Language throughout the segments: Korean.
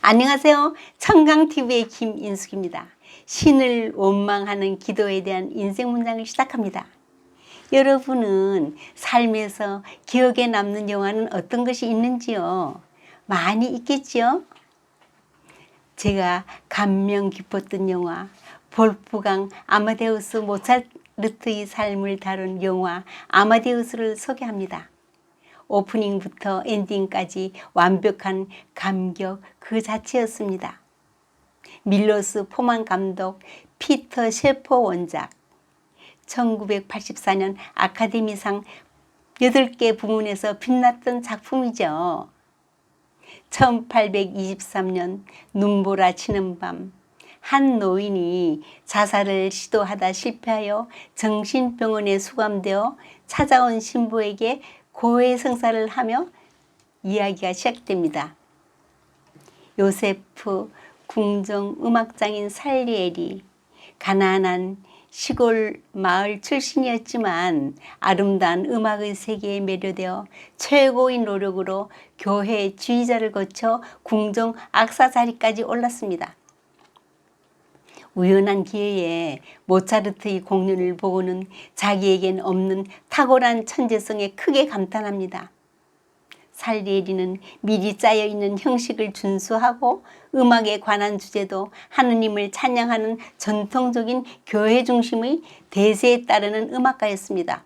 안녕하세요. 청강TV의 김인숙입니다. 신을 원망하는 기도에 대한 인생 문장을 시작합니다. 여러분은 삶에서 기억에 남는 영화는 어떤 것이 있는지요? 많이 있겠지요? 제가 감명 깊었던 영화, 볼프강 아마데우스 모차르트의 삶을 다룬 영화 아마데우스를 소개합니다. 오프닝부터 엔딩까지 완벽한 감격 그 자체였습니다. 밀로스 포만 감독, 피터 셰퍼 원작, 1984년 아카데미상 8개 부문에서 빛났던 작품이죠. 1823년 눈보라 치는 밤, 한 노인이 자살을 시도하다 실패하여 정신병원에 수감되어 찾아온 신부에게 고해 성사를 하며 이야기가 시작됩니다. 요세프 궁정 음악장인 살리엘이 가난한 시골 마을 출신이었지만 아름다운 음악의 세계에 매료되어 최고의 노력으로 교회 지휘자를 거쳐 궁정 악사 자리까지 올랐습니다. 우연한 기회에 모차르트의 공연을 보고는 자기에겐 없는 탁월한 천재성에 크게 감탄합니다. 살리에리는 미리 짜여 있는 형식을 준수하고 음악에 관한 주제도 하느님을 찬양하는 전통적인 교회 중심의 대세에 따르는 음악가였습니다.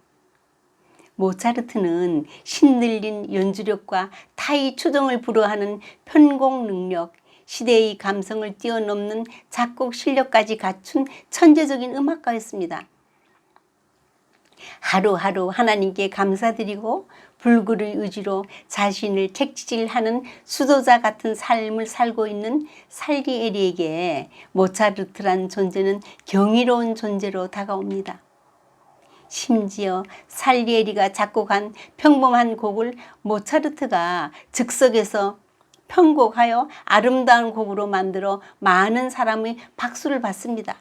모차르트는 신들린 연주력과 타의 추정을 불허하는 편곡 능력, 시대의 감성을 뛰어넘는 작곡 실력까지 갖춘 천재적인 음악가였습니다. 하루하루 하나님께 감사드리고 불굴의 의지로 자신을 책질하는 수도자 같은 삶을 살고 있는 살리에리에게 모차르트란 존재는 경이로운 존재로 다가옵니다. 심지어 살리에리가 작곡한 평범한 곡을 모차르트가 즉석에서 편곡하여 아름다운 곡으로 만들어 많은 사람의 박수를 받습니다.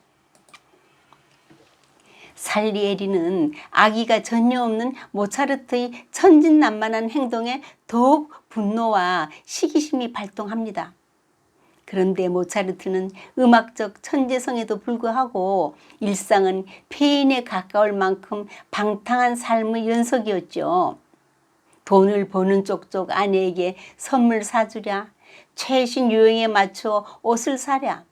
살리에리는 아기가 전혀 없는 모차르트의 천진난만한 행동에 더욱 분노와 시기심이 발동합니다. 그런데 모차르트는 음악적 천재성에도 불구하고 일상은 폐인에 가까울 만큼 방탕한 삶의 연속이었죠. 돈을 버는 쪽쪽 아내에게 선물 사주랴, 최신 유행에 맞춰 옷을 사랴,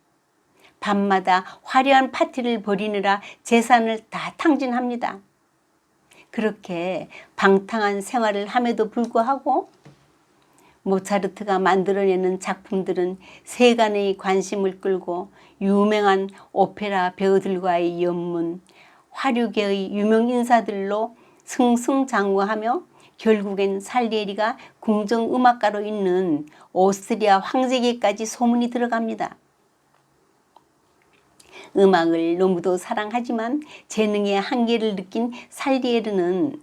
밤마다 화려한 파티를 벌이느라 재산을 다 탕진합니다. 그렇게 방탕한 생활을 함에도 불구하고 모차르트가 만들어내는 작품들은 세간의 관심을 끌고 유명한 오페라 배우들과의 연문, 화류계의 유명 인사들로 승승장구하며 결국엔 살리에리가 궁정 음악가로 있는 오스트리아 황제계까지 소문이 들어갑니다. 음악을 너무도 사랑하지만 재능의 한계를 느낀 살리에르는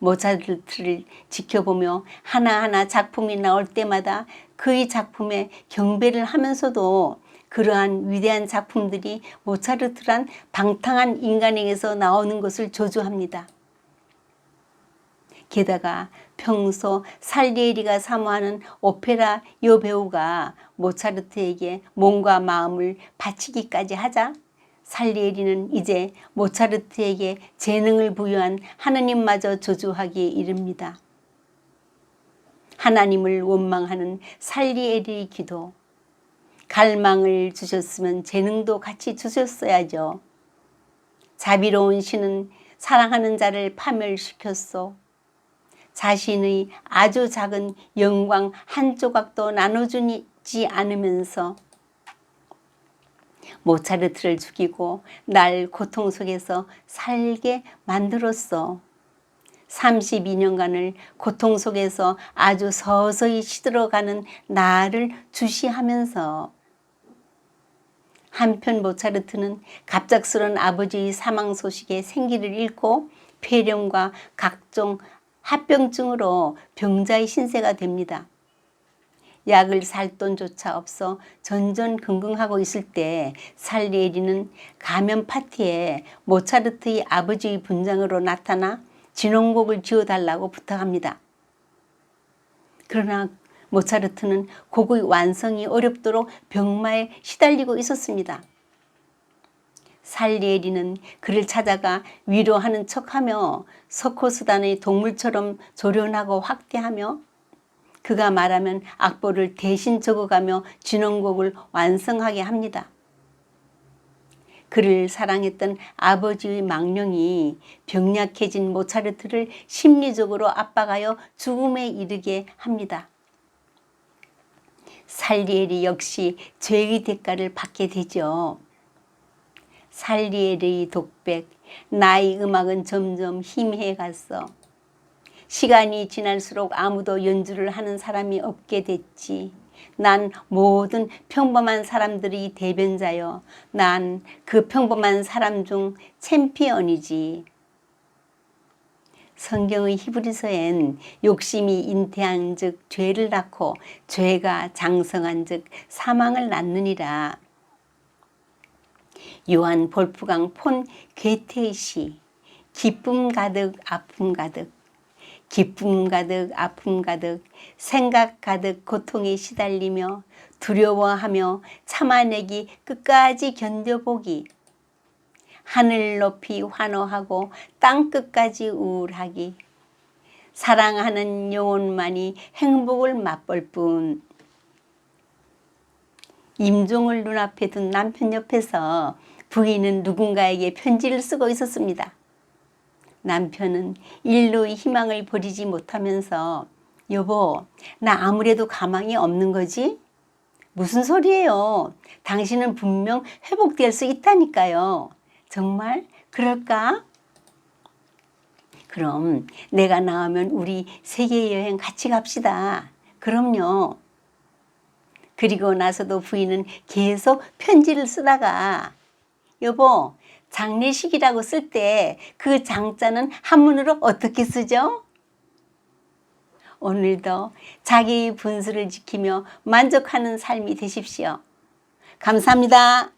모차르트를 지켜보며 하나하나 작품이 나올 때마다 그의 작품에 경배를 하면서도 그러한 위대한 작품들이 모차르트란 방탕한 인간에게서 나오는 것을 조주합니다. 게다가 평소 살리에리가 사모하는 오페라 여배우가 모차르트에게 몸과 마음을 바치기까지 하자 살리에리는 이제 모차르트에게 재능을 부여한 하느님마저 저주하기에 이릅니다. 하나님을 원망하는 살리에리의 기도. 갈망을 주셨으면 재능도 같이 주셨어야죠. 자비로운 신은 사랑하는 자를 파멸시켰소. 자신의 아주 작은 영광 한 조각도 나눠주지 않으면서 모차르트를 죽이고 날 고통 속에서 살게 만들었어. 32년간을 고통 속에서 아주 서서히 시들어가는 나를 주시하면서 한편 모차르트는 갑작스런 아버지의 사망 소식에 생기를 잃고 폐렴과 각종 합병증으로 병자의 신세가 됩니다. 약을 살 돈조차 없어 전전긍긍하고 있을 때 살리에리는 가면 파티에 모차르트의 아버지의 분장으로 나타나 진홍곡을 지어달라고 부탁합니다. 그러나 모차르트는 곡의 완성이 어렵도록 병마에 시달리고 있었습니다. 살리에리는 그를 찾아가 위로하는 척하며 서코스단의 동물처럼 조련하고 확대하며 그가 말하면 악보를 대신 적어가며 진원곡을 완성하게 합니다. 그를 사랑했던 아버지의 망령이 병약해진 모차르트를 심리적으로 압박하여 죽음에 이르게 합니다. 살리에리 역시 죄의 대가를 받게 되죠. 살리에리의 독백, 나의 음악은 점점 희미해 갔어. 시간이 지날수록 아무도 연주를 하는 사람이 없게 됐지. 난 모든 평범한 사람들의 대변자여. 난 그 평범한 사람 중 챔피언이지. 성경의 히브리서엔 욕심이 잉태한 즉 죄를 낳고 죄가 장성한 즉 사망을 낳느니라. 요한 볼프강 폰 괴테의 시 기쁨 가득 아픔 가득. 기쁨 가득 아픔 가득. 생각 가득 고통에 시달리며 두려워하며 참아내기 끝까지 견뎌보기. 하늘 높이 환호하고 땅 끝까지 우울하기. 사랑하는 영혼만이 행복을 맛볼 뿐 임종을 눈앞에 둔 남편 옆에서 부인은 누군가에게 편지를 쓰고 있었습니다. 남편은 일로의 희망을 버리지 못하면서 여보, 나 아무래도 가망이 없는 거지? 무슨 소리예요? 당신은 분명 회복될 수 있다니까요. 정말 그럴까? 그럼 내가 나오면 우리 세계 여행 같이 갑시다. 그럼요. 그리고 나서도 부인은 계속 편지를 쓰다가 여보 장례식이라고 쓸 때 그 장자는 한문으로 어떻게 쓰죠? 오늘도 자기의 분수를 지키며 만족하는 삶이 되십시오. 감사합니다.